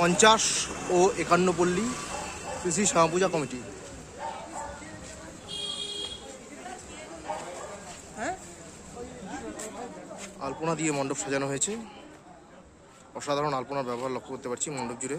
পঞ্চাশ ও একান্নপল্লী কৃষি শ্যামাপূজা কমিটি। আলপনা দিয়ে মণ্ডপ সাজানো হয়েছে। অসাধারণ আলপনার ব্যবহার লক্ষ্য করতে পারছি মণ্ডপ জুড়ে।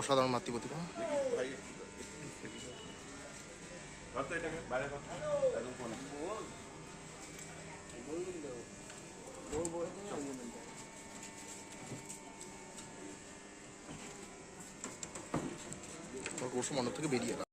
অসাধারণ মাতৃ প্রতিমা। ভাই ধর তো এটাকে বাইরে ধর একদম কোণে ক্রমশ মণ্ডপ থেকে বেরিয়ে